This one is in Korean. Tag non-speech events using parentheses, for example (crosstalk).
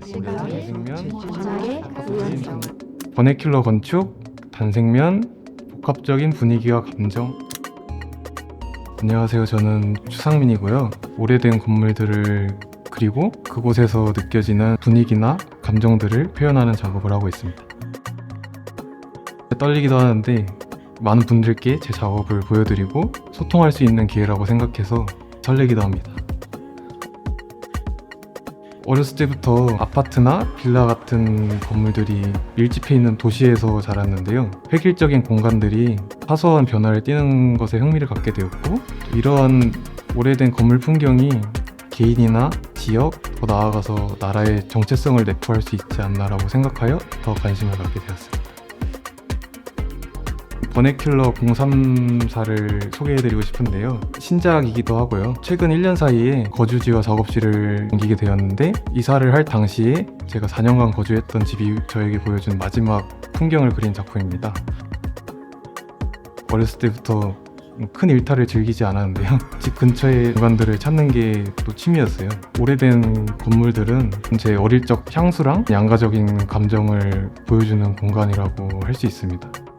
단생면, 우연성 버네킬러 건축, 단생면, 복합적인 분위기와 감정. 안녕하세요. 저는 추상민이고요. 오래된 건물들을 그리고 그곳에서 느껴지는 분위기나 감정들을 표현하는 작업을 하고 있습니다. 떨리기도 하는데 많은 분들께 제 작업을 보여드리고 소통할 수 있는 기회라고 생각해서 설레기도 합니다. 어렸을 때부터 아파트나 빌라 같은 건물들이 밀집해 있는 도시에서 자랐는데요. 획일적인 공간들이 사소한 변화를 띠는 것에 흥미를 갖게 되었고, 이러한 오래된 건물 풍경이 개인이나 지역, 더 나아가서 나라의 정체성을 내포할 수 있지 않나라고 생각하여 더 관심을 갖게 되었습니다. 버네큘러 034를 소개해드리고 싶은데요. 신작이기도 하고요. 최근 1년 사이에 거주지와 작업실을 옮기게 되었는데 이사를 할 당시에 제가 4년간 거주했던 집이 저에게 보여준 마지막 풍경을 그린 작품입니다. 어렸을 때부터 큰 일탈을 즐기지 않았는데요. (laughs) 집 근처의 공간들을 찾는 게 또 취미였어요. 오래된 건물들은 제 어릴 적 향수랑 양가적인 감정을 보여주는 공간이라고 할 수 있습니다.